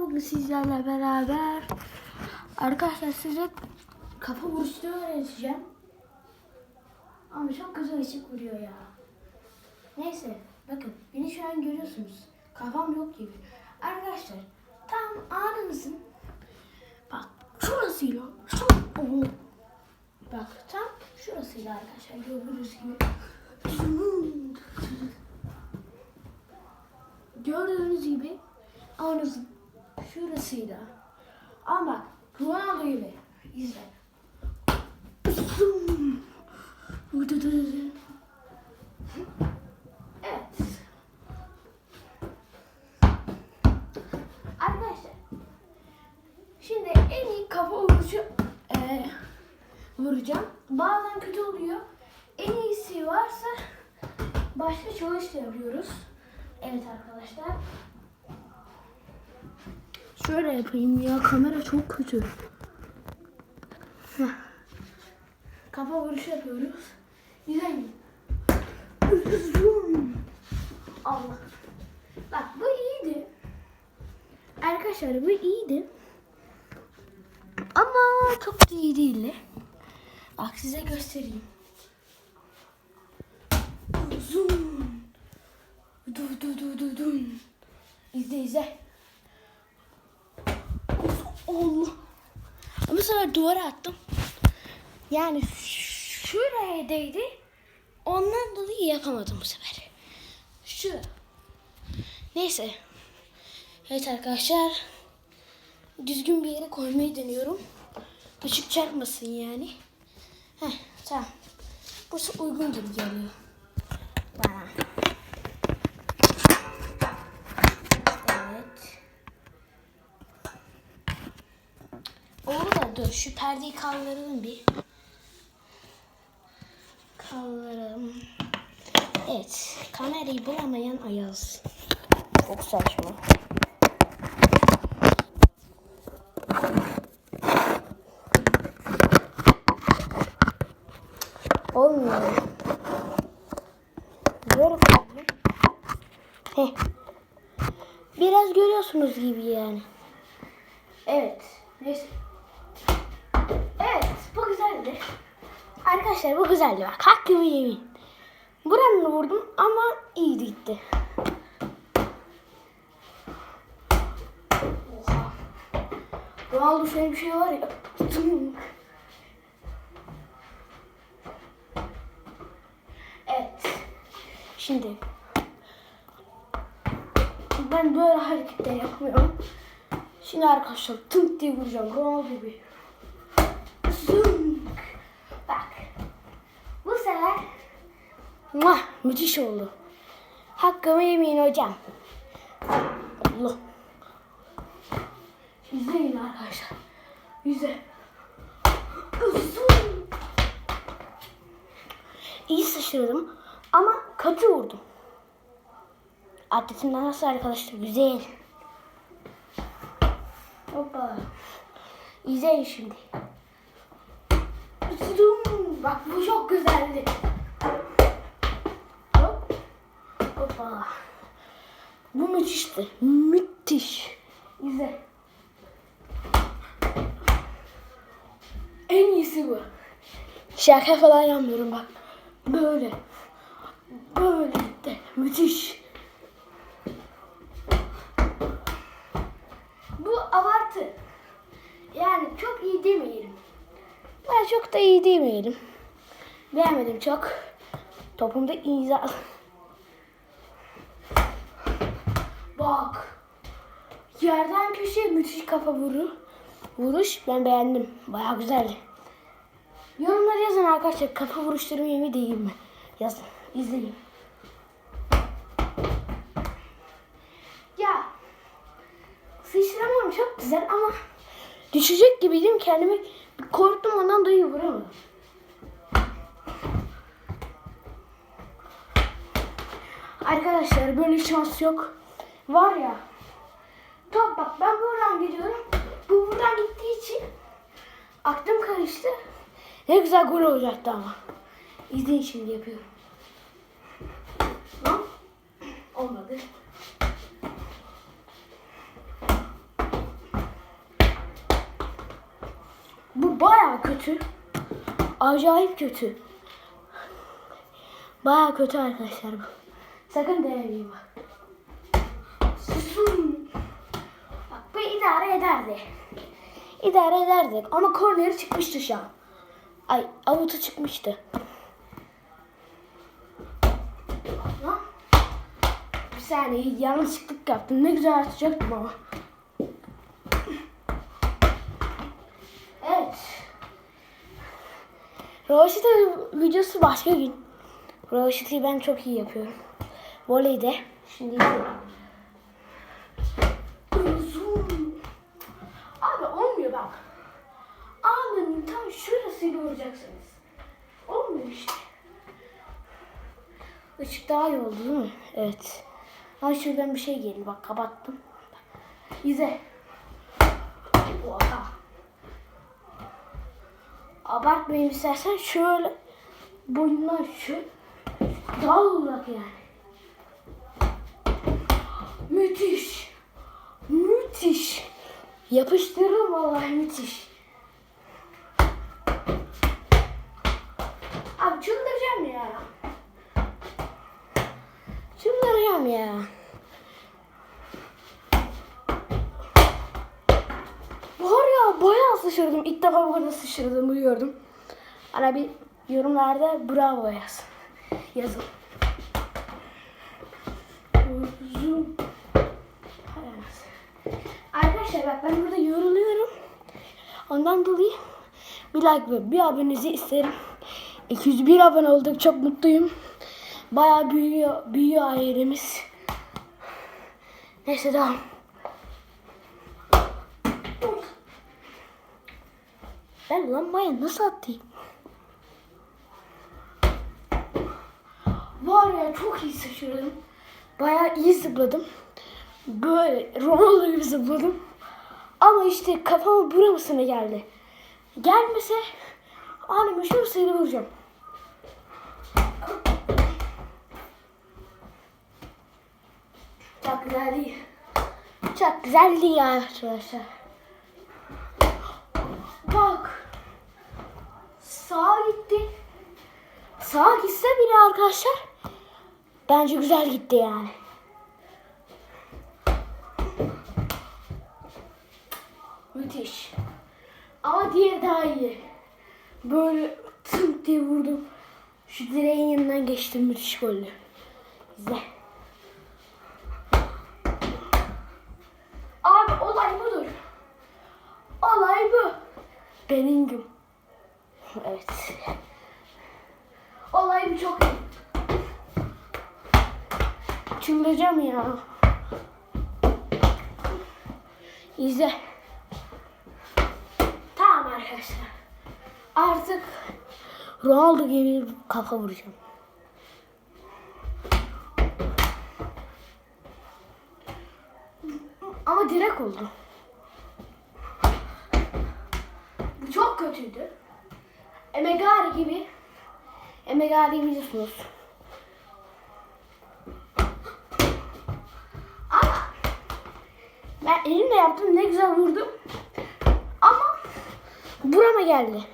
Bugün sizlerle beraber arkadaşlar size kafa vuruşunu öğreteceğim. Ama çok güzel ışık vuruyor ya. Neyse bakın beni şu an görüyorsunuz. Kafam yok gibi. Arkadaşlar tam anınızın bak şurasıyla şu Oo. bak tam şurasıyla arkadaşlar gördüğünüz gibi gördüğünüz gibi anınızın şurasıyla ama Ronaldo gibi izle. Evet. Arkadaşlar. Şimdi en iyi kafa vuruşu eee, vuracağım. Bazen kötü oluyor. En iyisi varsa başka çalış da yapıyoruz. Evet arkadaşlar. Şöyle yapayım ya kamera çok kötü. Heh. Kafa vuruşu yapıyoruz. İzleyin. Allah. Bak bu iyiydi. Arkadaşlar bu iyiydi. Ama çok iyi değildi. Bak size göstereyim. Zoom. Du du du du du. İzle izle. Allah. Ama duvara attım. Yani şuraya değdi. Ondan dolayı yapamadım bu sefer. Şu. Neyse. Evet arkadaşlar. Düzgün bir yere koymayı deniyorum. Işık çarpmasın yani. Heh, tamam. Burası uygun gibi geliyor. Bana. Evet. Onu da dur şu perdeyi kaldıralım bir. Kaldıralım. Evet. Kamerayı bulamayan Ayaz. Çok saçma. Olmuyor. Koyayım. Heh. Biraz görüyorsunuz gibi yani. Evet. Neyse. Evet. Bu güzeldi. Arkadaşlar bu güzeldi bak. Hakkımı yemin. Buranı vurdum ama iyiydi gitti. Oha. Ronaldo şöyle bir şey var ya. Evet. Şimdi ben böyle hareketler yapmıyorum. Şimdi arkadaşlar tınk diye vuracağım. Ronaldo gibi. Zünk. Bak. Sefer Muah, müthiş oldu. Hakkımı yemeyin hocam. Allah. İzleyin arkadaşlar. Zünk. İyi sıçradım ama kötü vurdum. Atletimden nasıl arkadaşlar? Güzel. Hoppa. İzleyin şimdi. Zoom. Bak bu çok güzeldi. Hop. Hoppa. Bu müthişti. Müthiş. İzle. En iyisi bu. Şaka falan yapmıyorum bak. Böyle. Böyle gitti. Müthiş. Bu abartı. Yani çok iyi demeyelim. Ben çok da iyi demeyelim. Beğenmedim çok. Topumda imza. Bak. Yerden köşeye müthiş kafa vuru. Vuruş ben beğendim. Baya güzeldi. Yorumlara yazın arkadaşlar. Kafa vuruşlarım iyi mi değil mi? Yazın. İzleyin. Ya sıçramam çok güzel ama düşecek gibiydim kendimi korktum ondan dolayı vuramadım. Arkadaşlar böyle şans yok. Var ya. Top bak ben buradan gidiyorum. Bu buradan gittiği için aklım karıştı. Ne güzel gol olacaktı ama. İzleyin şimdi yapıyorum. Lan. Olmadı. Bu baya kötü. Acayip kötü. Baya kötü arkadaşlar bu. Sakın denemeyin bak. Susun. Bak bu idare ederdi. İdare ederdik ama korneri çıkmıştı şu an. Ay avutu çıkmıştı. Ama bir saniye yanlışlıklık yaptım. Ne güzel atacaktım ama. Evet. Roşita videosu başka gün. Roşita'yı ben çok iyi yapıyorum. Voleyde. Şimdi izleyelim. Abi olmuyor bak. Ağzının tam şurasıyla vuracaksınız. Olmuyor işte. Işık daha iyi oldu değil mi? Evet. Ama şuradan bir şey geldi. Bak kapattım. İzle. Oha. Abartmayayım istersen şöyle boyunlar şu. Daha uzak yani. Müthiş. Müthiş. Yapıştırırım vallahi müthiş. Abi çıldıracağım ya. Çıldıracağım ya. Var ya bayağı sıçradım. İlk defa bu kadar sıçradığımı gördüm. Ana bir yorumlarda bravo yazın. Yazın. Arkadaşlar bak ben burada yoruluyorum. Ondan dolayı bir like ve bir abonenizi isterim. 201 abone olduk. Çok mutluyum. Bayağı büyüyor, büyüyor ailemiz. Neyse devam. Ben lambayı nasıl atayım? Var ya çok iyi sıçradım. Bayağı iyi zıpladım. Böyle Ronaldo gibi zıpladım. Ama işte kafama buramasına geldi. Gelmese anime şurasıyla vuracağım. Çok güzel değil. Çok güzel değil arkadaşlar. Bak. Sağa gitti. Sağa gitse bile arkadaşlar bence güzel gitti yani. Müthiş. Ama diğeri daha iyi. Böyle tınk diye vurdum. Şu direğin yanından geçtim müthiş gollü. İzle. Abi olay budur. Olay bu. Beningim. Evet. Olay bu çok iyi. Çıldıracağım ya. İzle. Arkadaşlar. Artık Ronaldo gibi kafa vuracağım. Ama direkt oldu. Bu çok kötüydü. Emegari gibi. Emegari biliyorsunuz. Ama ben elimle yaptım ne güzel vurdum. Ama burama geldi.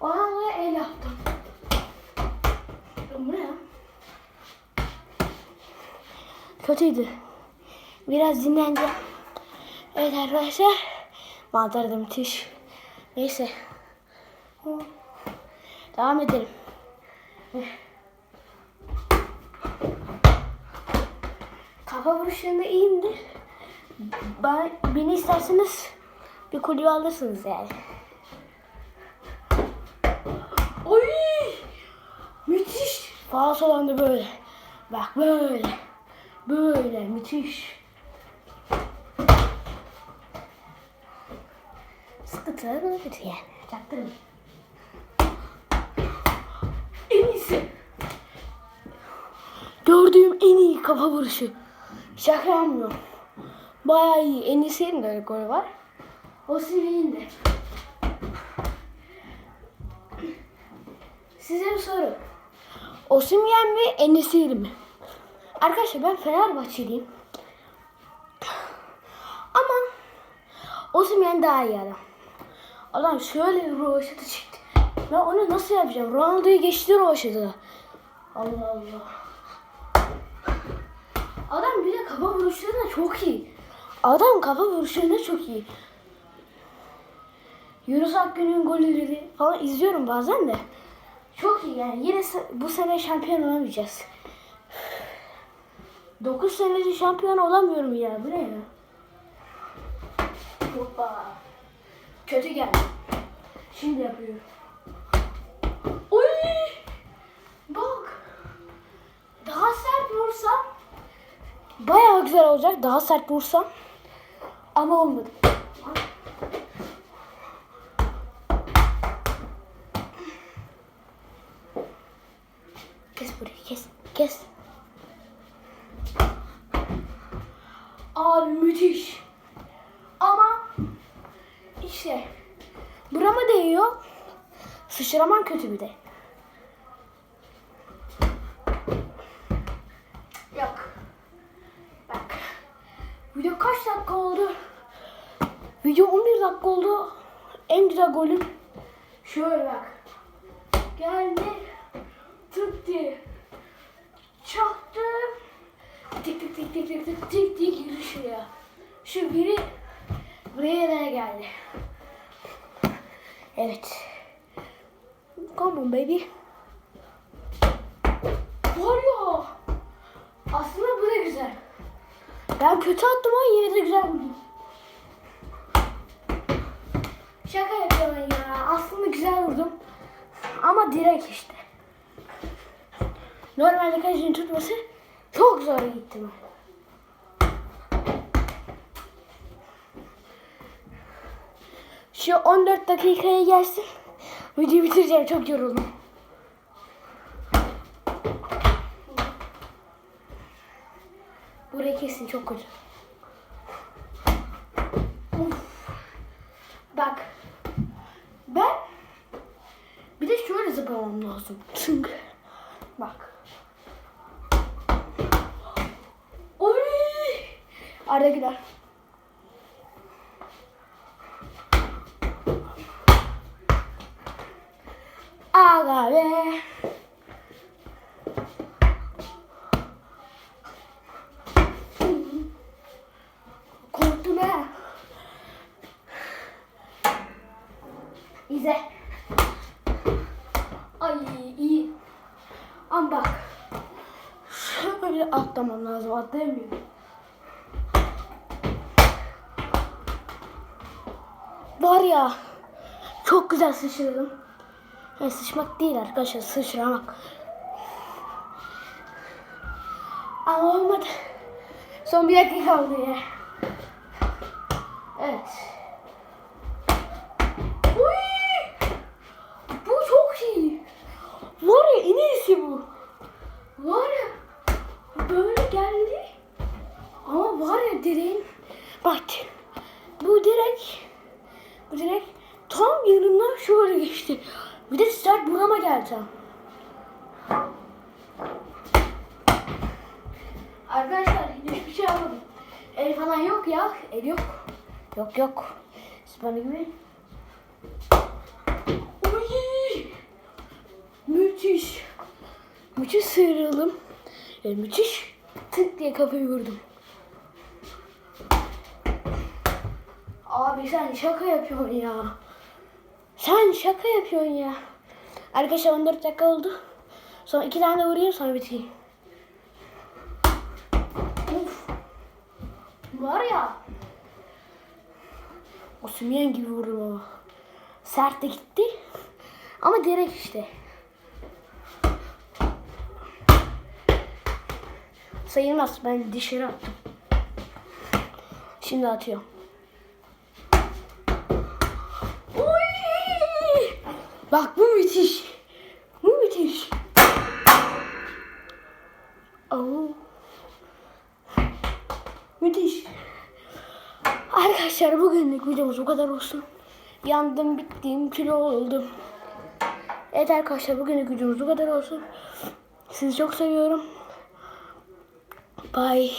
Ona dolayı el yaptım. Bu ne? Kötüydü. Biraz dinleneceğim. Evet arkadaşlar. Manzara da müthiş. Neyse. Devam edelim. Kafa vuruşlarında iyiyimdir. Ben, beni isterseniz bir kulübe alırsınız yani. Faal olan da böyle. Bak böyle. Böyle müthiş. Sıkıntılar olabilir yani. Çaktırın. En iyisi. Gördüğüm en iyi kafa vuruşu. Şaka yapmıyorum. Bayağı iyi. En iyisinin de golü var. O Sineğin de. Size bir soru. Osimhen mi Enesiri mi? Arkadaşlar ben Fenerbahçeliyim. Ama Osimhen daha iyi adam. Adam şöyle bir rovaşata çıktı. Ben onu nasıl yapacağım? Ronaldo'yu geçti rovaşata. Allah Allah. Adam bir de kafa vuruşlarında çok iyi. Adam kafa vuruşlarında çok iyi. Yunus Akgün'ün golleri falan izliyorum bazen de. Çok iyi yani. Yine bu sene şampiyon olamayacağız. 9 senedir şampiyon olamıyorum ya. Bu ne ya? Hoppa. Kötü geldi. Şimdi yapıyorum. Uy! Bak. Daha sert vursam bayağı güzel olacak. Daha sert vursam. Ama olmadı. Kes burayı kes. Abi müthiş. Ama işte burama değiyor. Sıçraman kötü bir de. Yok. Bak. Video kaç dakika oldu? Video 11 dakika oldu. En güzel golüm şöyle bak. Geldi. Tık diye. Çaktı. Tik tik tik tik tik tik tik diye girdi şuraya. Şu biri buraya da geldi. Evet. Come on baby. Var ya. Aslında bu da güzel. Ben kötü attım ama yine de güzel vurdum. Şaka yapıyorum ya. Aslında güzel vurdum. Ama direkt işte. Normalde kalecinin tutması çok zor gitti. Şu 14 dakikaya gelsin. Videoyu bitireceğim. Çok yoruldum. Burayı kesin çok kötü. Bak. Ben bir de şöyle zıplamam lazım. Çünkü bak. Oy! Arda gider. Aga be. Korktum ha. İzle. Ay iyi. Ama bak. Şöyle atlamam lazım. Atlayamıyorum. Var ya. Çok güzel sıçradım. Yani sıçmak değil arkadaşlar. Sıçramak. Ama olmadı. Son bir dakika kaldı ya. Evet. Bu çok iyi. Var ya en. Var ya böyle geldi. Ama var ya direğin bak bu direk bu direk tam yanından şöyle geçti. Bir de sert burama geldi. Arkadaşlar hiçbir şey yapmadım. El falan yok ya. El yok. Yok yok. Spana gibi. Oy! Müthiş. Müthiş sıyrıldım. Yani müthiş tık diye kafayı vurdum. Abi sen şaka yapıyorsun ya. Sen şaka yapıyorsun ya. Arkadaşlar 14 dakika oldu. Sonra iki tane vurayım sonra bitireyim. Uf. Var ya. O sümyen gibi vurdum ama. Sert de gitti. Ama direkt işte. Sayılmaz. Ben dışarı attım. Şimdi atıyorum. Bak bu müthiş. Bu müthiş. Oo. Müthiş. Arkadaşlar bugünlük videomuz bu kadar olsun. Yandım, bittim, kilo oldum. Evet arkadaşlar bugünlük videomuz bu kadar olsun. Sizi çok seviyorum. Bye.